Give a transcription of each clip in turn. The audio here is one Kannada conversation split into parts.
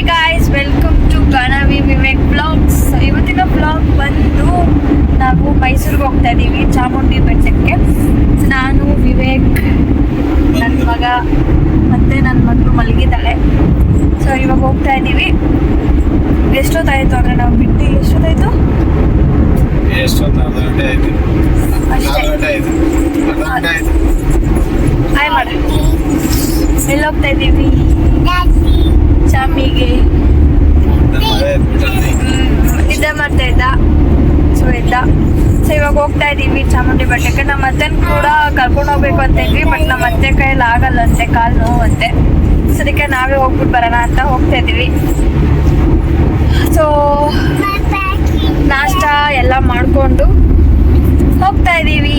Hi guys welcome to Ganavi Vivek vlogs ಇವತ್ತಿನ ಬ್ಲಾಗ್ ಬಂದು ನಾವು ಮೈಸೂರಿಗೆ ಹೋಗ್ತಾ ಇದ್ದೀವಿ ಚಾಮುಂಡಿ ಬೆಟ್ಟಕ್ಕೆ. ನಾನು ವಿವೇಕ್ ನನ್ನ ಮಗ ಮತ್ತು ನನ್ನ ಮಗಳು ಮಲಗಿದ್ದಾಳೆ. ಸೊ ಇವಾಗ ಹೋಗ್ತಾ ಇದ್ದೀವಿ ಎಷ್ಟೊತ್ತಾಯಿತು ಅಂದರೆ ನಾವು ಬಿಟ್ಟು ಎಷ್ಟೊತ್ತಾಯಿತು? ಅಷ್ಟೇ. ಹಾಯ್ ಮಾಡ ಎಲ್ಲಿ ಹೋಗ್ತಾ ಇದ್ದೀವಿ ಚಾಮಿಗೆ. ಎದ್ಬಿಟ್ಟೈತಿ. ಮಾಡ್ತಾ ಇದ್ದ. ಸೊ ಇದ್ದ. ಸೊ ಇವಾಗ ಹೋಗ್ತಾ ಇದೀವಿ ಚಾಮುಂಡಿ ಬೆಟ್ಟಕ್ಕೆ. ನಮ್ಮ ಅತ್ತೆನ ಕೂಡ ಕರ್ಕೊಂಡು ಹೋಗ್ಬೇಕು ಅಂತ ಇದ್ವಿ ಬಟ್ ನಮ್ಮ ಅತ್ತೆ ಕೈಯಲ್ಲಿ ಆಗಲ್ಲಂತೆ ಕಾಲು ನೋವಂತೆ ಸೊ ಅದಕ್ಕೆ ನಾವೇ ಹೋಗ್ಬಿಟ್ಟು ಬರೋಣ ಅಂತ ಹೋಗ್ತಾ ಇದೀವಿ. ಸೊ ನಾಷ್ಟ ಎಲ್ಲ ಮಾಡಿಕೊಂಡು ಹೋಗ್ತಾ ಇದೀವಿ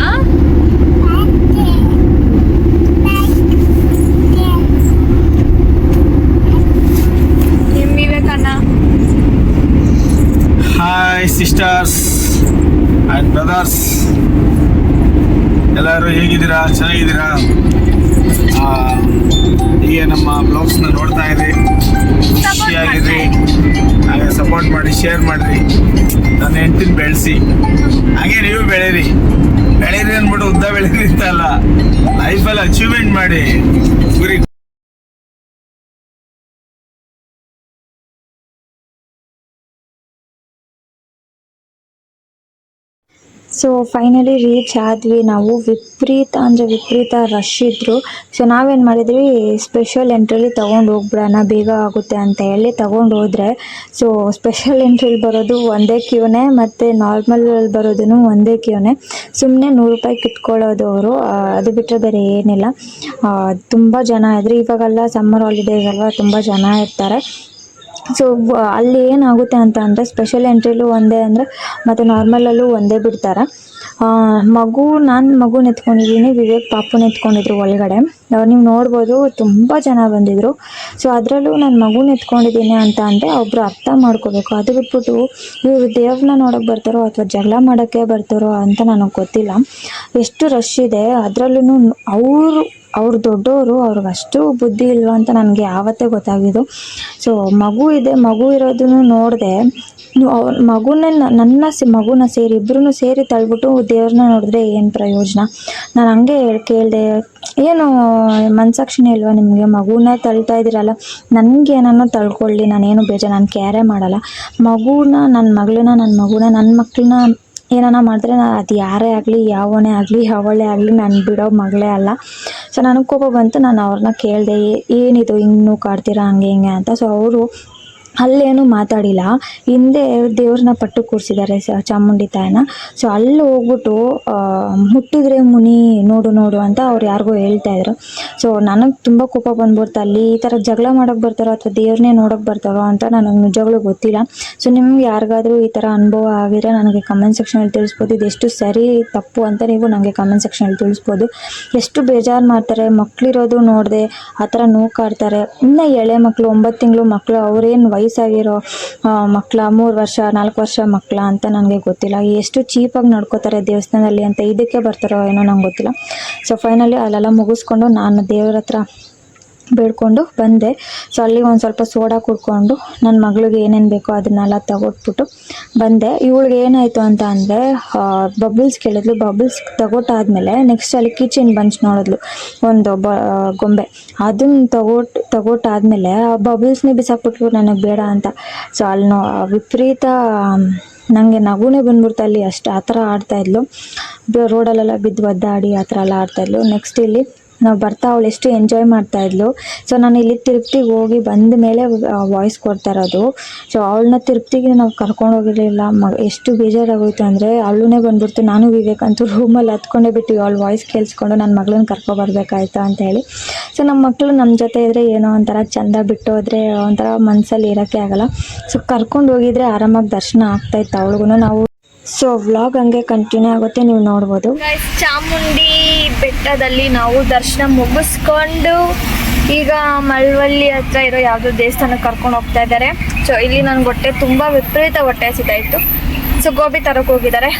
ಆ? ನಿಮ್ ವಿವೇಕಣ್ಣ ಹಾಯ್ ಸಿಸ್ಟರ್ಸ್ ಆ್ಯಂಡ್ ಬ್ರದರ್ಸ್ ಎಲ್ಲರೂ ಹೇಗಿದ್ದೀರಾ? ಚೆನ್ನಾಗಿದ್ದೀರಾ? ಹೀಗೆ ನಮ್ಮ ಬ್ಲಾಗ್ಸ್ನ ನೋಡ್ತಾ ಇರಿ. ಖುಷಿಯಾಗಿರಿ ಹಾಗೆ ಸಪೋರ್ಟ್ ಮಾಡಿ ಶೇರ್ ಮಾಡಿರಿ. ನನ್ನ ಹೆಂಡತಿನ ಬೆಳೆಸಿ. ಹಾಗೆ ನೀವು ಬೆಳೀರಿ. ಬೆಳೀರಿ ಅಂದ್ಬಿಟ್ಟು ಉದ್ದ ಬೆಳೀರಿ ಅಂತ ಅಲ್ಲ. ಲೈಫಲ್ಲಿ ಅಚೀವ್ಮೆಂಟ್ ಮಾಡಿ. ಗುರಿ ಸೊ ಫೈನಲಿ ರೀಚ್ ಆದ್ವಿ ನಾವು. ವಿಪರೀತ ಅಂದರೆ ವಿಪರೀತ ರಶ್ ಇದ್ದರು ಸೊ ನಾವೇನು ಮಾಡಿದ್ವಿ? ಸ್ಪೆಷಲ್ ಎಂಟ್ರಲ್ಲಿ ತೊಗೊಂಡು ಹೋಗ್ಬಿಡೋಣ, ಬೇಗ ಆಗುತ್ತೆ ಅಂತ ಹೇಳಿ ತೊಗೊಂಡು ಹೋದರೆ. ಸೊ ಸ್ಪೆಷಲ್ ಎಂಟ್ರಿಲಿ ಬರೋದು ಒಂದೇ ಕ್ಯೂನೇ ಮತ್ತು ನಾರ್ಮಲಲ್ಲಿ ಬರೋದು ಒಂದೇ ಕ್ಯೂನೇ ಸುಮ್ಮನೆ ನೂರು ರೂಪಾಯಿ ಕಿತ್ಕೊಳ್ಳೋದು ಅವರು. ಅದು ಬಿಟ್ಟರೆ ಬೇರೆ ಏನಿಲ್ಲ. ತುಂಬ ಜನ ಇದ್ರು. ಇವಾಗೆಲ್ಲ ಸಮ್ಮರ್ ಹಾಲಿಡೇಸ್ ಅಲ್ವಾ, ತುಂಬ ಜನ ಇರ್ತಾರೆ. ಸೊ ಅಲ್ಲಿ ಏನಾಗುತ್ತೆ ಅಂತ ಅಂದರೆ ಸ್ಪೆಷಲ್ ಎಂಟ್ರಿಲೂ ಒಂದೇ ಅಂದರೆ ಮತ್ತು ನಾರ್ಮಲಲ್ಲೂ ಒಂದೇ ಬಿಡ್ತಾರೆ. ಮಗು, ನಾನು ಮಗುನ ಎತ್ಕೊಂಡಿದ್ದೀನಿ ವಿವೇಕ್ ಪಾಪುನ ಎತ್ಕೊಂಡಿದ್ರು ಒಳಗಡೆ. ನೀವು ನೋಡ್ಬೋದು ತುಂಬ ಜನ ಬಂದಿದ್ರು. ಸೊ ಅದರಲ್ಲೂ ನಾನು ಮಗುನ ಎತ್ಕೊಂಡಿದ್ದೀನಿ ಅಂತ ಅಂದರೆ ಒಬ್ಬರು ಅರ್ಥ ಮಾಡ್ಕೋಬೇಕು. ಅದು ಬಿಟ್ಬಿಟ್ಟು ಇವರು ದೇವ್ರನ್ನ ನೋಡೋಕೆ ಬರ್ತಾರೋ ಅಥವಾ ಜಗಳ ಮಾಡೋಕ್ಕೆ ಬರ್ತಾರೋ ಅಂತ ನನಗೆ ಗೊತ್ತಿಲ್ಲ. ಎಷ್ಟು ರಶ್ ಇದೆ. ಅದರಲ್ಲೂ ಅವರು ಅವ್ರು ದೊಡ್ಡವರು ಅವ್ರಿಗೆ ಅಷ್ಟು ಬುದ್ಧಿ ಇಲ್ವಾ ಅಂತ ನನಗೆ ಯಾವತ್ತೇ ಗೊತ್ತಾಗಿದ್ದು. ಸೊ ಮಗು ಇದೆ, ಮಗು ಇರೋದನ್ನು ನೋಡಿದೆ ಮಗುನ ನನ್ನ ಸಿ, ಮಗುನ ಸೇರಿ ಇಬ್ಬರೂ ಸೇರಿ ತಳ್ಬಿಟ್ಟು ದೇವ್ರನ್ನ ನೋಡಿದ್ರೆ ಏನು ಪ್ರಯೋಜನ? ನಾನು ಹಂಗೆ ಕೇಳಿದೆ, ಏನು ಮನ್ಸಾಕ್ಷಿನೇ ಇಲ್ವಾ ನಿಮಗೆ? ಮಗುನ ತಳ್ತಾ ಇದ್ದೀರಲ್ಲ, ನನಗೆ ಏನನ್ನೋ ತಳ್ಕೊಳ್ಳಿ, ನಾನೇನು ಬೇಜಾರು, ನಾನು ಕ್ಯಾರೇ ಮಾಡಲ್ಲ. ಮಗುನ ನನ್ನ ಮಗಳನ್ನ ನನ್ನ ಮಗುನ ನನ್ನ ಮಕ್ಕಳನ್ನ ಏನಾನ ಮಾಡಿದ್ರೆ ನಾನು ಅದು ಯಾರೇ ಆಗಲಿ, ಯಾವನೇ ಆಗಲಿ ಯಾವಳೆ ಆಗಲಿ, ನಾನು ಬಿಡೋ ಮಗಳೇ ಅಲ್ಲ. ಸೊ ನನಗೆ ಕೋಪ ಬಂತು, ನಾನು ಅವ್ರನ್ನ ಕೇಳಿದೆ ಏನಿದು ಇನ್ನೂ ಕಾಡ್ತೀರಾ, ಹಂಗೆ, ಹಿಂಗೆ ಅಂತ. ಸೊ ಅವರು ಅಲ್ಲೇನು ಮಾತಾಡಿಲ್ಲ. ಹಿಂದೆ ದೇವ್ರನ್ನ ಪಟ್ಟು ಕೂರಿಸಿದ್ದಾರೆ ಚಾಮುಂಡಿ ತಾಯನ ಸೊ ಅಲ್ಲಿ ಹೋಗ್ಬಿಟ್ಟು ಮುಟ್ಟಿದ್ರೆ ಮುನಿ ನೋಡು ನೋಡು ಅಂತ ಅವ್ರು ಯಾರಿಗೋ ಹೇಳ್ತಾ ಇದ್ರು. ಸೊ ನನಗೆ ತುಂಬ ಕೋಪ ಬಂದ್ಬಿಡ್ತು. ಅಲ್ಲಿ ಈ ಥರ ಜಗಳ ಮಾಡೋಕ್ಕೆ ಬರ್ತಾರೋ ಅಥವಾ ದೇವ್ರನ್ನೇ ನೋಡೋಕೆ ಬರ್ತಾರೋ ಅಂತ ನನಗೆ ನಿಜಗಳು ಗೊತ್ತಿಲ್ಲ. ಸೊ ನಿಮ್ಗೆ ಯಾರಿಗಾದರೂ ಈ ಥರ ಅನುಭವ ಆಗಿದ್ರೆ ನನಗೆ ಕಮೆಂಟ್ ಸೆಕ್ಷನಲ್ಲಿ ತಿಳಿಸ್ಬೋದು. ಇದೆಷ್ಟು ಸರಿ ತಪ್ಪು ಅಂತ ನೀವು ನನಗೆ ಕಮೆಂಟ್ ಸೆಕ್ಷನಲ್ಲಿ ತಿಳಿಸ್ಬೋದು. ಎಷ್ಟು ಬೇಜಾರು ಮಾಡ್ತಾರೆ ಮಕ್ಕಳಿರೋದು ನೋಡಿದೆ ಆ ಥರ ನೋಕಾಡ್ತಾರೆ. ಇನ್ನು ಎಳೆ ಮಕ್ಕಳು ಒಂಬತ್ತು ತಿಂಗಳು ಮಕ್ಕಳು ಅವ್ರೇನು ವಯಸ್ಸಾಗಿರೋ ಮಕ್ಕಳ ಮೂರು ವರ್ಷ, ನಾಲ್ಕು ವರ್ಷ ಮಕ್ಕಳ ಅಂತ ನನಗೆ ಗೊತ್ತಿಲ್ಲ. ಎಷ್ಟು ಚೀಪಾಗಿ ನಡ್ಕೋತಾರೆ ದೇವಸ್ಥಾನದಲ್ಲಿ ಅಂತ ಇದಕ್ಕೆ ಬರ್ತಾರೋ ಏನೋ ನಂಗೆ ಗೊತ್ತಿಲ್ಲ. ಸೊ ಫೈನಲಿ ಅಲ್ಲೆಲ್ಲ ಮುಗಿಸ್ಕೊಂಡು ನಾನು ದೇವ್ರ ಹತ್ರ ಬೇಡ್ಕೊಂಡು ಬಂದೆ. ಸೊ ಅಲ್ಲಿ ಒಂದು ಸ್ವಲ್ಪ ಸೋಡಾ ಕುಡ್ಕೊಂಡು ನನ್ನ ಮಗಳಿಗೆ ಏನೇನು ಬೇಕೋ ಅದನ್ನೆಲ್ಲ ತಗೊಟ್ಬಿಟ್ಟು ಬಂದೆ. ಇವಳಿಗೆ ಏನಾಯಿತು ಅಂತ ಅಂದರೆ ಬಬಲ್ಸ್ ಕೇಳಿದ್ಲು. ಬಬಲ್ಸ್ ತಗೊಟ್ಟಾದ್ಮೇಲೆ ನೆಕ್ಸ್ಟ್ ಅಲ್ಲಿ ಕಿಚನ್ ಬಂಚ್ ನೋಡಿದ್ಲು. ಒಂದು ಬ ಗೊಂಬೆ. ಅದನ್ನ ತಗೊಟ್, ತಗೊಟ್ಟಾದ್ಮೇಲೆ ಆ ಬಬಲ್ಸ್ನೇ ಬಿಸಾಕ್ಬಿಟ್ರು. ನನಗೆ ಬೇಡ ಅಂತ. ಸೊ ಅಲ್ಲಿ ವಿಪರೀತ ನನಗೆ ನಗುನೇ ಬಂದ್ಬಿಡ್ತು ಅಲ್ಲಿ ಅಷ್ಟು ಆ ಥರ ಆಡ್ತಾಯಿದ್ಲು ರೋಡಲ್ಲೆಲ್ಲ ಬಿದ್ದು ಒದ್ದಾಡಿ ಆ ಥರ ಎಲ್ಲ ಆಡ್ತಾಯಿದ್ಲು ನೆಕ್ಸ್ಟ್ ಇಲ್ಲಿ ನಾವು ಬರ್ತಾ ಅವಳು ಎಷ್ಟು ಎಂಜಾಯ್ ಮಾಡ್ತಾ ಇದ್ಲು. ಸೊ ನಾನು ಇಲ್ಲಿ ತಿರುಪ್ತಿಗೆ ಹೋಗಿ ಬಂದ ಮೇಲೆ ವಾಯ್ಸ್ ಕೊಡ್ತಾ ಇರೋದು. ಸೊ ಅವಳನ್ನ ತಿರುಪ್ತಿಗೆ ನಾವು ಕರ್ಕೊಂಡು ಹೋಗಿರಲಿಲ್ಲ. ಮ, ಎಷ್ಟು ಬೇಜಾರಾಗೋಯ್ತು ಅಂದರೆ ಅವಳನ್ನೇ ಬಂದ್ಬಿಡ್ತು. ನಾನು ವಿವೇಕ್ ಅಂತೂ ರೂಮಲ್ಲಿ ಹತ್ಕೊಂಡೇ ಬಿಟ್ಟು ಅವಳು ವಾಯ್ಸ್ ಕೇಳಿಸ್ಕೊಂಡು ನನ್ನ ಮಗಳನ್ನ ಕರ್ಕೊಬರ್ಬೇಕಾಯ್ತು ಅಂತ ಹೇಳಿ. ಸೊ ನಮ್ಮ ಮಕ್ಕಳು ನಮ್ಮ ಜೊತೆ ಇದ್ದರೆ ಏನೋ ಒಂಥರ ಚಂದ ಬಿಟ್ಟು ಹೋದರೆ, ಒಂಥರ ಮನಸ್ಸಲ್ಲಿ ಇರೋಕ್ಕೆ ಆಗಲ್ಲ. ಸೊ ಕರ್ಕೊಂಡು ಹೋಗಿದ್ರೆ ಆರಾಮಾಗಿ ದರ್ಶನ ಆಗ್ತಾಯಿತ್ತು ಅವಳಿಗೂ ನಾವು ಸೊ ವ್ಲಾಗ್ ಹಂಗೆ ಕಂಟಿನ್ಯೂ ಆಗುತ್ತೆ, ನೀವು ನೋಡ್ಬೋದು. ಚಾಮುಂಡಿ ಬೆಟ್ಟದಲ್ಲಿ ನಾವು ದರ್ಶನ ಮುಗಿಸ್ಕೊಂಡು ಈಗ ಮಳವಳ್ಳಿ ಹತ್ರ ಇರೋ ಯಾವುದೋ ದೇವಸ್ಥಾನಕ್ಕೆ ಕರ್ಕೊಂಡು ಹೋಗ್ತಾ ಇದ್ದಾರೆ. ಸೊ ಇಲ್ಲಿ ನನ್ನ ಹೊಟ್ಟೆ ತುಂಬ ವಿಪರೀತ ಹೊಟ್ಟೆ ಹಸಿದಾಯಿತು ಸೊ ಗೋಬಿ ತರಕ್ಕೆ ಹೋಗಿದ್ದಾರೆ.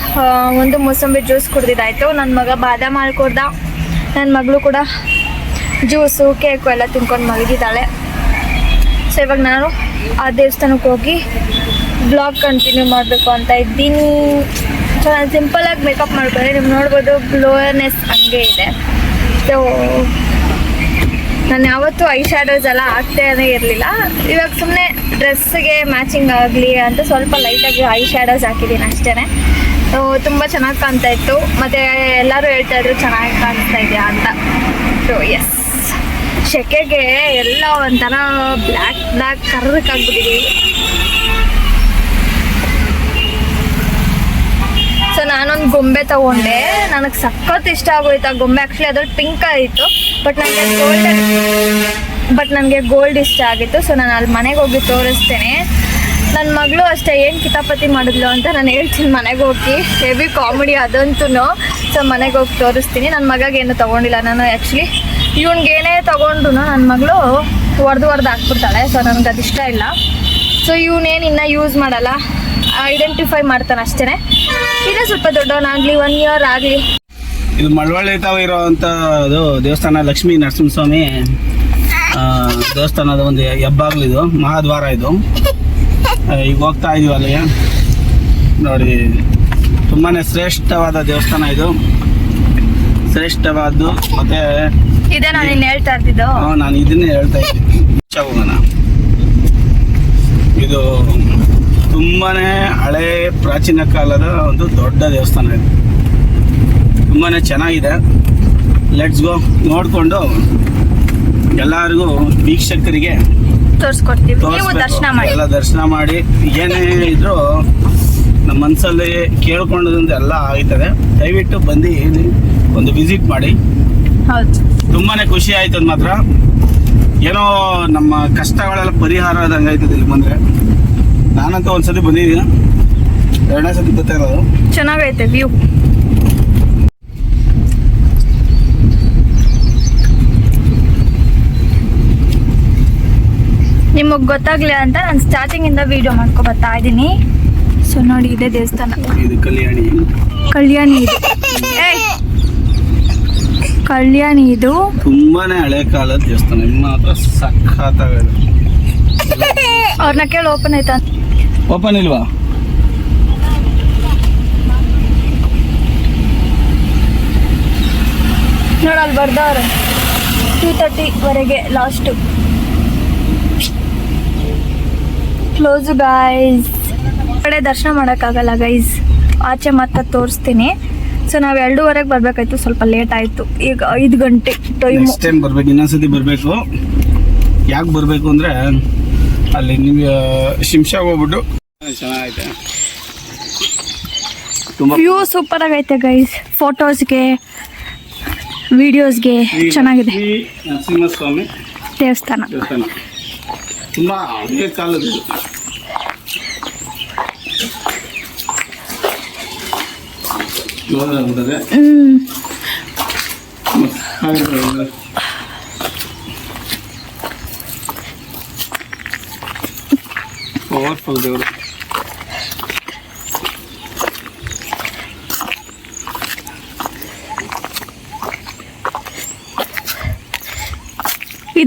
ಒಂದು ಮೂಸಂಬಿ ಜ್ಯೂಸ್ ಕುಡ್ದಿದ್ದಾಯಿತು. ನನ್ನ ಮಗ ಬಾದಾಮ್ ಹಾಲು ನನ್ನ ಮಗಳು ಕೂಡ ಜ್ಯೂಸು ಕೇಕು ಎಲ್ಲ ತಿನ್ಕೊಂಡು ಮಲಗಿದ್ದಾಳೆ. ಸೊ ಇವಾಗ ನಾನು ಆ ದೇವಸ್ಥಾನಕ್ಕೆ ಹೋಗಿ ಬ್ಲಾಗ್ ಕಂಟಿನ್ಯೂ ಮಾಡಬೇಕು ಅಂತ ಇದ್ದೀನಿ. ಸೊ ನಾನು ಸಿಂಪಲಾಗಿ ಮೇಕಪ್ ಮಾಡ್ಕೊಂಡ್ರೆ ನೀವು ನೋಡ್ಬೋದು ಗ್ಲೋನೆಸ್ ಹಂಗೆ ಇದೆ. ಸೊ ನಾನು ಯಾವತ್ತೂ ಐ ಶ್ಯಾಡೋಸ್ ಎಲ್ಲ ಹಾಕ್ತಾನೆ ಇರಲಿಲ್ಲ. ಇವಾಗ ಸುಮ್ಮನೆ ಡ್ರೆಸ್ಸಿಗೆ ಮ್ಯಾಚಿಂಗ್ ಆಗಲಿ ಅಂತ ಸ್ವಲ್ಪ ಲೈಟಾಗಿ ಐ ಶ್ಯಾಡೋಸ್ ಹಾಕಿದ್ದೀನಿ ಅಷ್ಟೇ ತುಂಬ ಚೆನ್ನಾಗಿ ಕಾಣ್ತಾ ಇತ್ತು. ಮತ್ತು ಎಲ್ಲರೂ ಹೇಳ್ತಾ ಇದ್ರು ಚೆನ್ನಾಗಿ ಕಾಣಿಸ್ತಾ ಇದೆಯಾ ಅಂತ. ಸೊ ಎಸ್ ಸೆಕೆಗೆ ಎಲ್ಲ ಒಂಥರ ಬ್ಲ್ಯಾಕ್ ಬ್ಲ್ಯಾಕ್ ಕರ್ರಕ್ಕಾಗ್ಬಿಟ್ಟಿದ್ದೀವಿ ನಾನೊಂದು ಗೊಂಬೆ ತಗೊಂಡೆ. ನನಗೆ ಸಖತ್ ಇಷ್ಟ ಆಗೋಯ್ತು ಆ ಗೊಂಬೆ. ಆಕ್ಚುಲಿ ಅದ್ರಲ್ಲಿ ಪಿಂಕ್ ಆಯಿತು ಬಟ್ ನನಗೆ ಗೋಲ್ಡ್ ಬಟ್ ನನಗೆ ಗೋಲ್ಡ್ ಇಷ್ಟ ಆಗಿತ್ತು. ಸೊ ನಾನು ಅಲ್ಲಿ ಮನೆಗೆ ಹೋಗಿ ತೋರಿಸ್ತೇನೆ. ನನ್ನ ಮಗಳು ಅಷ್ಟೇ, ಏನು ಕಿತಾಪತಿ ಮಾಡಿದ್ಲು? ಅಂತ ನಾನು ಹೇಳ್ತೀನಿ ಮನೆಗೆ ಹೋಗಿ. ಹೆವಿ ಕಾಮಿಡಿ ಅದಂತೂ ಸೊ ಮನೆಗೆ ಹೋಗಿ ತೋರಿಸ್ತೀನಿ. ನನ್ನ ಮಗಗೆ ಏನು ತೊಗೊಂಡಿಲ್ಲ. ನಾನು ಆ್ಯಕ್ಚುಲಿ ಏನೇ ತೊಗೊಂಡ್ರು ನನ್ನ ಮಗಳು ಹೊಡೆದು ಹೊಡೆದು ಹಾಕ್ಬಿಡ್ತಾಳೆ. ಸೊ ನನಗೆ ಅದು ಇಷ್ಟ ಇಲ್ಲ. ಸೊ ಇವನೇನು ಇನ್ನೂ ಯೂಸ್ ಮಾಡಲ್ಲ. ಐಡೆಂಟಿಫೈ ಮಾಡ್ತಾನೆ ಅಷ್ಟೇ ಇನ್ನೂ ಸ್ವಲ್ಪ ದೊಡ್ಡವನಾಗ್ಲಿ ಒನ್ ಇಯರ್ ಆಗ್ಲಿ. ಇದು ಮಳವಳ್ಳಿ ತಾವ ಇರೋವಂಥ ಅದು ದೇವಸ್ಥಾನ ಲಕ್ಷ್ಮೀ ನರಸಿಂಹಸ್ವಾಮಿ ದೇವಸ್ಥಾನದ ಒಂದು ಹೆಬ್ಬಾಗ್ಲು ಇದು ಮಹಾದ್ವಾರ ಇದು. ಈಗ ಹೋಗ್ತಾ ಇದೀವಿ ಅಲ್ಲಿ ನೋಡಿ ತುಂಬಾ ಶ್ರೇಷ್ಠವಾದ ದೇವಸ್ಥಾನ ಇದು. ಶ್ರೇಷ್ಠವಾದ್ದು ಮತ್ತೆ ಇದೇ ನಾನು ಇನ್ನು ಹೇಳ್ತಾ ಇರ್ತಿದ್ದು ಆ, ನಾನು ಇದನ್ನೇ ಹೇಳ್ತಾ ಇದ್ದೀನಿ. ಹೋಗೋಣ. ಇದು ತುಂಬಾನೇ ಹಳೆ ಪ್ರಾಚೀನ ಕಾಲದ ಒಂದು ದೊಡ್ಡ ದೇವಸ್ಥಾನ ಇದೆ. ತುಂಬಾ ಚೆನ್ನಾಗಿದೆ. ಲೆಟ್ಸ್ ಗೋ ನೋಡಿಕೊಂಡು ಎಲ್ಲರಿಗೂ ವೀಕ್ಷಕರಿಗೆ ತೋರಿಸ್ಕೊಡ್ತೀವಿ. ದರ್ಶನ ಮಾಡಿ. ಎಲ್ಲ ದರ್ಶನ ಮಾಡಿ. ಏನೇ ಇದ್ರು ನಮ್ಮ ಮನಸ್ಸಲ್ಲಿ ಕೇಳ್ಕೊಂಡದಂತ ಎಲ್ಲ ಆಯ್ತದೆ. ದಯವಿಟ್ಟು ಬಂದು ಒಂದು ವಿಸಿಟ್ ಮಾಡಿ. ತುಂಬಾನೇ ಖುಷಿ ಅದು ಮಾತ್ರ. ಏನೋ ನಮ್ಮ ಕಷ್ಟಗಳೆಲ್ಲ ಪರಿಹಾರ ಆದಂಗೆ ಆಯ್ತದೆ ಇಲ್ಲಿ ಬಂದ್ರೆ. ನಾನಂತೂ ಒಂದ್ಸತಿ ಬಂದಿದ್ದೀನಿ. ಎರಡನೇ ಸತಿ ಬರ್ತಾ ಇರೋದು. ಚೆನ್ನಾಗೈತೆ ವ್ಯೂ. ನಿಮಗೆ ಗೊತ್ತಾಗ್ಲಿ ಅಂತ ನಾನು ಸ್ಟಾರ್ಟಿಂಗಿಂದ ವಿಡಿಯೋ ಮಾಡ್ಕೊ ಬರ್ತಾ ಇದೀನಿ ಸೊ ನೋಡಿ ಇದೇ ದೇವಸ್ಥಾನ. ಇದು ಕಲ್ಯಾಣಿ. ಕಲ್ಯಾಣಿ ಇದು. ಕಲ್ಯಾಣಿ ಇದು. ತುಂಬಾನೇ ಹಳೆ ಕಾಲದ ದೇವಸ್ಥಾನ. ಅವ್ರನ್ನ ಕೇಳಿ ಓಪನ್ ಆಯ್ತಾ? ಓಪನ್ ಇಲ್ವಾ? ನೋಡಲ್ಲಿ ಬರ್ದವ್ರೆ. ಟೂ ತರ್ಟಿವರೆಗೆ ಲಾಸ್ಟು ಕ್ಲೋಸು ಗೈಸ್ ಕಡೆ ದರ್ಶನ ಮಾಡೋಕ್ಕಾಗಲ್ಲ ಗೈಸ್ ಆಚೆ ಮತ್ತೆ ತೋರಿಸ್ತೀನಿ. ಸೊ ನಾವು ಎರಡೂವರೆಗೆ ಬರಬೇಕಾಯ್ತು ಸ್ವಲ್ಪ ಲೇಟ್ ಆಯಿತು. ಈಗ ಐದು ಗಂಟೆ ಟೈಮ್ ಟೈಮ್ ಬರ್ಬೇಕು ಇನ್ನೊಂದ್ಸತಿ ಬರಬೇಕು. ಯಾಕೆ ಬರಬೇಕು ಅಂದರೆ ಅಲ್ಲಿ ನಿಮಗೆ ಶಿಂಷಾಗ ಹೋಗ್ಬಿಟ್ಟು ವ್ಯೂ ಸೂಪರ್ ಆಗೈತೆ ಗೈಸ್ ಫೋಟೋಸ್ಗೆ ವಿಡಿಯೋಸ್ಗೆ ಚೆನ್ನಾಗಿದೆ. ಶ್ರೀ ನರಸಿಂಹಸ್ವಾಮಿ ದೇವಸ್ಥಾನ. ದೇವಸ್ಥಾನ. ತುಂಬ ಹಳೆ ಕಾಲದ ಇದು. ಕ್ಲೋಸ್ ಆಗ್ಬಿಟ್ಟದೆ ಹ್ಞೂ ಹಾಗೆ ಪವರ್ಫುಲ್ ದೇವರು.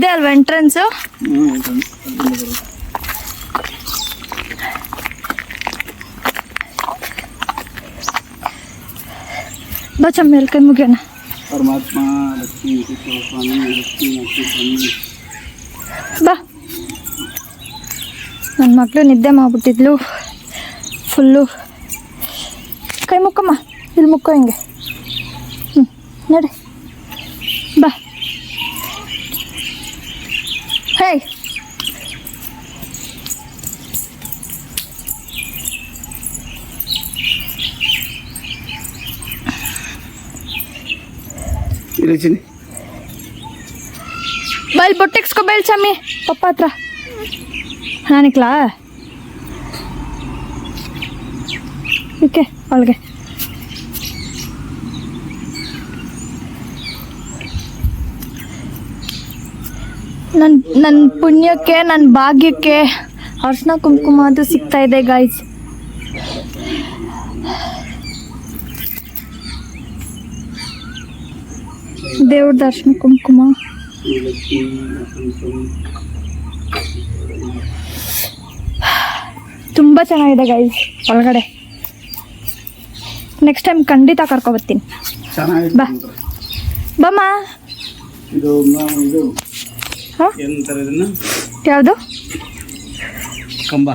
ಇದೆ ಅಲ್ವಾ ಎಂಟ್ರೆನ್ಸು ಬಚ್ಚಮ್ಮ ಮೇಲೆ ಕೈ ಮುಗಿಯೋಣ. ಪರಮಾತ್ಮ ಲಕ್ಷ್ಮೀ ಸ್ವಾಮಿ ಲಕ್ಷ್ಮೀ ಸ್ವಾಮಿ. ಬಾ. ನನ್ನ ಮಕ್ಕಳು ನಿದ್ದೆ ಮಾಡ್ಬಿಟ್ಟಿದ್ಲು. ಫುಲ್ಲು ಕೈ ಮುಕ್ಕಮ್ಮ ಇಲ್ಲಿ ಮುಕ್ಕೋ ಹಿಂಗೆ. ಹ್ಞೂ ನಡಿ. ಹೇಯ್ ಇಲ್ಲಿ ಚಿನ್ನಿ ಬಲ್ ಬೊಟ್ಟೆಕ್ಸ್ಕೊ ಬೇಲ್ ಚಮ್ಮಿ ಪಪ್ಪ ಹತ್ರ ನಾನಿಕ್ಲಾ ಓಕೆ ಒಳಗೆ ನನ್ನ ನನ್ನ ಪುಣ್ಯಕ್ಕೆ ನನ್ನ ಭಾಗ್ಯಕ್ಕೆ ಅರ್ಶನ ಕುಂಕುಮ ಅದು ಸಿಗ್ತಾ ಇದೆ ಗಾಯ್ಸ್ ದೇವ್ರ ದರ್ಶನ ಕುಂಕುಮ. ತುಂಬ ಚೆನ್ನಾಗಿದೆ ಗೈಸ್ ಒಳಗಡೆ. ನೆಕ್ಸ್ಟ್ ಟೈಮ್ ಖಂಡಿತ ಕರ್ಕೊಬರ್ತೀನಿ ಬಾ. ಬಮ್ಮ ಯಾವುದು? ಕಂಬ.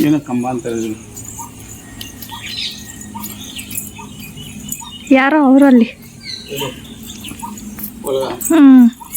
ಏನೋ ಕಂಬ ಅಂತಾರೆ ಯಾರೋ ಅವರಲ್ಲಿ ಹ್ಮ್. ಹ್ಞೂ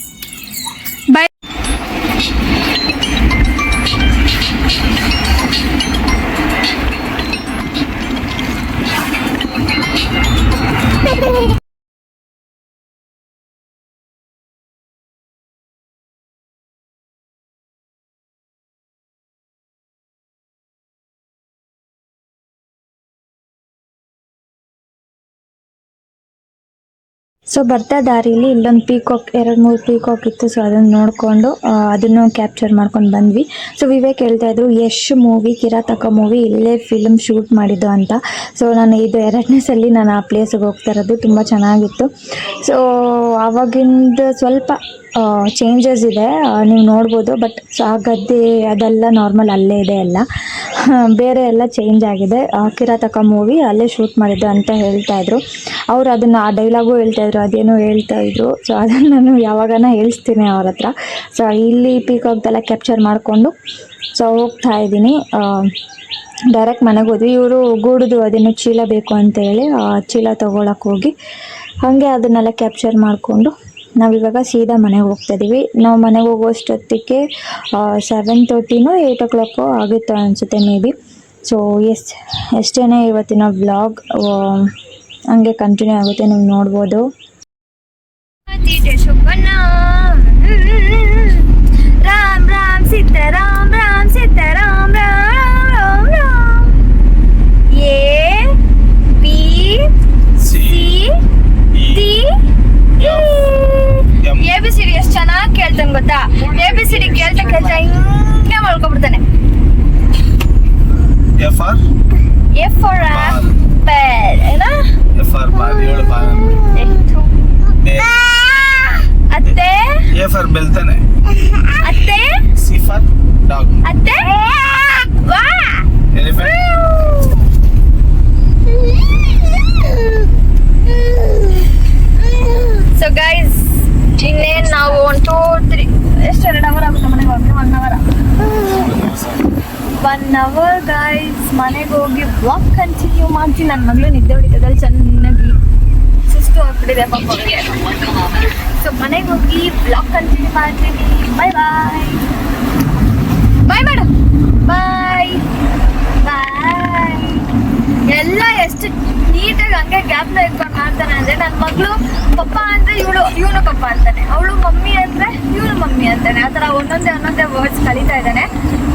ಸೊ ಬರ್ತಾ ದಾರಿಲಿ ಇಲ್ಲೊಂದು ಪೀಕಾಕ್ ಎರಡು ಮೂರು ಪೀಕಾಕ್ ಇತ್ತು. ಸೊ ಅದನ್ನು ನೋಡಿಕೊಂಡು ಅದನ್ನು ಕ್ಯಾಪ್ಚರ್ ಮಾಡ್ಕೊಂಡು ಬಂದ್ವಿ. ಸೊ ವಿವೇಕ್ ಹೇಳ್ತಾ ಇದ್ರು, ಯಶ್ ಮೂವಿ ಕಿರಾತಕ ಮೂವಿ ಇಲ್ಲೇ ಫಿಲ್ಮ್ ಶೂಟ್ ಮಾಡಿದ್ದು ಅಂತ. ಸೊ ನಾನು ಇದು ಎರಡನೇ ಸಲ ನಾನು ಆ ಪ್ಲೇಸಿಗೆ ಹೋಗ್ತಾ ಇರೋದು. ತುಂಬ ಚೆನ್ನಾಗಿತ್ತು. ಸೊ ಆವಾಗಿಂದ ಸ್ವಲ್ಪ ಚೇಂಜಸ್ ಇದೆ. ನೀವು ನೋಡ್ಬೋದು ಬಟ್ ಆ ಗದ್ದೆ ಅದೆಲ್ಲ ನಾರ್ಮಲ್ ಅಲ್ಲೇ ಇದೆ ಎಲ್ಲ. ಬೇರೆ ಎಲ್ಲ ಚೇಂಜ್ ಆಗಿದೆ. ಕಿರಾತಕ ಮೂವಿ ಅಲ್ಲೇ ಶೂಟ್ ಮಾಡಿದ್ದು ಅಂತ ಹೇಳ್ತಾ ಇದ್ರು. ಅವ್ರು ಅದನ್ನು, ಆ ಡೈಲಾಗು ಹೇಳ್ತಾ ಇದ್ರು, ಅದೇನೋ ಹೇಳ್ತಾ ಇದ್ರು. ಸೊ ಅದನ್ನು ನಾನು ಯಾವಾಗನ ಹೇಳಿಸ್ತೀನಿ ಅವ್ರ ಹತ್ರ. ಸೊ ಇಲ್ಲಿ ಪೀಕಾಕ್ದೆಲ್ಲ ಕ್ಯಾಪ್ಚರ್ ಮಾಡಿಕೊಂಡು ಸೊ ಹೋಗ್ತಾ ಇದ್ದೀನಿ. ಡೈರೆಕ್ಟ್ ಮನೆಗೆ ಹೋದ್ವಿ. ಇವರು ಗೂಡುದು ಅದೇನೋ ಚೀಲ ಬೇಕು ಅಂತ ಹೇಳಿ, ಆ, ಚೀಲ ತೊಗೊಳಕ್ಕೆ ಹೋಗಿ, ಹಾಗೆ ಅದನ್ನೆಲ್ಲ ಕ್ಯಾಪ್ಚರ್ ಮಾಡಿಕೊಂಡು ನಾವಿವಾಗ ಸೀದಾ ಮನೆಗೆ ಹೋಗ್ತಾ ಇದ್ದೀವಿ ನಾವು ಮನೆಗೆ ಹೋಗೋಷ್ಟೊತ್ತಿಗೆ ಸೆವೆನ್ ತರ್ಟಿನೋ ಏಯ್ಟ್ ಓ ಕ್ಲಾಕೋ ಆಗುತ್ತೆ ಅನಿಸುತ್ತೆ ಮೇ ಬಿ. ಸೊ ಎಸ್ ಎಷ್ಟೇ ಇವತ್ತಿನ ವ್ಲಾಗ್ ಹಂಗೆ ಕಂಟಿನ್ಯೂ ಆಗುತ್ತೆ ನೀವು ನೋಡ್ಬೋದು. ರಾಮ್ ರಾಮ್ ಸೀತ ಚೆನ್ನಾಗಿ ಕೇಳ್ತಾನೆ ಗೊತ್ತಾ ಎ ಬಿ ಸಿ ಡಿ ಕೇಳ್ತಾ ಕೇಳ್ತಾ ಹಿಂಗೆ ಮಾಡ್ಕೊಬಿಡ್ತಾನೆ F R F for apple ಏನಾ ಎಫ್ ಆರ್ ಬಾರ್ ಏಳು ಬಾರ್ ಅತ್ತೆ ಎ ಫಾರ್ ಬೆಲ್ತಾನೆ ಅತ್ತೆ ಸಿ ಫಾರ್ ಡಾಗ್ ಅತ್ತೆ ವಾ ಎಲಿಫೆಂಟ್ ಎಷ್ಟು ಎರಡು ಅವರ್ ಆಗುತ್ತೆ ಮನೆಗೆ ಹೋಗಿ one hour one hour guys ಮನೆಗೆ ಹೋಗಿ ಬ್ಲಾಗ್ ಕಂಟಿನ್ಯೂ ಮಾಡ್ತೀನಿ. ನನ್ನ ಮಗಳು ನಿದ್ದೆ ಹೊಡಿತದಲ್ಲಿ, ಚೆನ್ನಾಗಿ ಸುಸ್ತು ಆಗ್ಬಿಟ್ಟಿದೆ ಪಾಪ ಸೊ ಮನೆಗೆ ಹೋಗಿ ಬ್ಲಾಗ್ ಕಂಟಿನ್ಯೂ ಮಾಡ್ತೀನಿ. ಬಾಯ್ ಬಾಯ್ ಬಾಯ್ ಮೇಡಮ್ ಬಾಯ್ ಎಲ್ಲ ಎಷ್ಟು ನೀಟಾಗಿ ಹಂಗೆ ಗ್ಯಾಪ್ನ ಇಟ್ಕೊಂಡು ಮಾಡ್ತಾನೆ ಅಂದ್ರೆ ನನ್ನ ಮಗಳು ಪಪ್ಪ ಅಂದ್ರೆ ಇವಳು ಇವನು ಪಪ್ಪ ಅಂತಾನೆ. ಅವಳು ಮಮ್ಮಿ ಅಂದ್ರೆ ಇವನು ಮಮ್ಮಿ ಅಂತಾನೆ. ಆತರ ಒಂದೊಂದೇ ಒಂದೊಂದೇ ವರ್ಡ್ಸ್ ಕಲಿತಾ ಇದ್ದಾನೆ.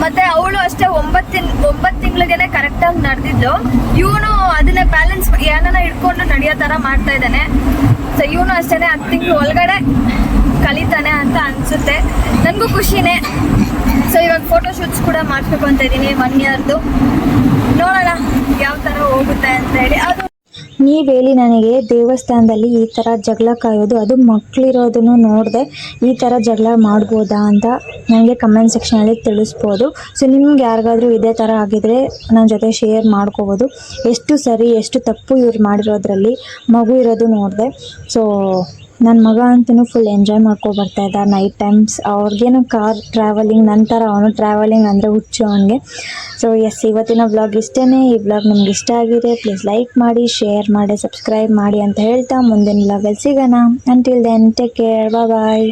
ಮತ್ತೆ ಅವಳು ಅಷ್ಟೇ ಒಂಬತ್ ಒಂಬತ್ತು ತಿಂಗಳಿಗೆನೆ ಕರೆಕ್ಟಾಗಿ ನಡೆದಿದ್ದು. ಇವನು ಅದನ್ನ ಬ್ಯಾಲೆನ್ಸ್ ಏನನ್ನ ಇಟ್ಕೊಂಡು ನಡೆಯೋ ತರ ಮಾಡ್ತಾ ಇದ್ದಾನೆ. ಸೊ ಇವನು ಅಷ್ಟೇನೆ ಹತ್ತು ತಿಂಗಳು ಒಳಗಡೆ ಕಲಿತಾನೆ ಅಂತ ಅನ್ಸುತ್ತೆ. ನನಗೂ ಖುಷಿನೇ. ಸೊ ಇವಾಗ ಫೋಟೋ ಶೂಟ್ಸ್ ಕೂಡ ಮಾಡಿಸ್ಬೇಕು ಅಂತ ಇದ್ದೀನಿ ಒನ್ ಇಯರ್ದು ನೋಡೋಣ. ಯಾವ ತರ ಹೋಗುತ್ತೆ ಅಂತ ಹೇಳಿ. ಅದು ನೀವು ಹೇಳಿ ನನಗೆ ದೇವಸ್ಥಾನದಲ್ಲಿ ಈ ಥರ ಜಗಳ ಕಾಯೋದು, ಅದು ಮಕ್ಕಳಿರೋದನ್ನು ನೋಡಿದೆ ಈ ಥರ ಜಗಳ ಮಾಡ್ಬೋದಾ ಅಂತ ನನಗೆ ಕಮೆಂಟ್ ಸೆಕ್ಷನಲ್ಲಿ ತಿಳಿಸ್ಬೋದು. ಸೊ ನಿಮ್ಗೆ ಯಾರಿಗಾದ್ರೂ ಇದೇ ಥರ ಆಗಿದ್ರೆ ನನ್ನ ಜೊತೆ ಶೇರ್ ಮಾಡ್ಕೋಬೋದು. ಎಷ್ಟು ಸರಿ, ಎಷ್ಟು ತಪ್ಪು ಇವ್ರು ಮಾಡಿರೋದ್ರಲ್ಲಿ ಮಗು ಇರೋದು ನೋಡಿದೆ. ಸೊ ನನ್ನ ಮಗ ಅಂತೂ ಫುಲ್ ಎಂಜಾಯ್ ಮಾಡ್ಕೊ ಬರ್ತಾ ಇದ್ದ ನೈಟ್ ಟೈಮ್ಸ್ ಅವ್ರಿಗೇನು ಕಾರ್ ಟ್ರಾವೆಲಿಂಗ್ ನಂತರ ಅವನು ಟ್ರಾವೆಲಿಂಗ್ ಅಂದರೆ ಹುಚ್ಚು ಅವನಿಗೆ. ಸೊ ಎಸ್ ಇವತ್ತಿನ ಬ್ಲಾಗ್ ಇಷ್ಟೇ ಈ ಬ್ಲಾಗ್ ನಿಮ್ಗೆ ಇಷ್ಟ ಆಗಿದೆ ಪ್ಲೀಸ್ ಲೈಕ್ ಮಾಡಿ ಶೇರ್ ಮಾಡಿ ಸಬ್ಸ್ಕ್ರೈಬ್ ಮಾಡಿ ಅಂತ ಹೇಳ್ತಾ ಮುಂದಿನ ವ್ಲಾಗಲ್ಲಿ ಸಿಗೋಣ. Until then take care bye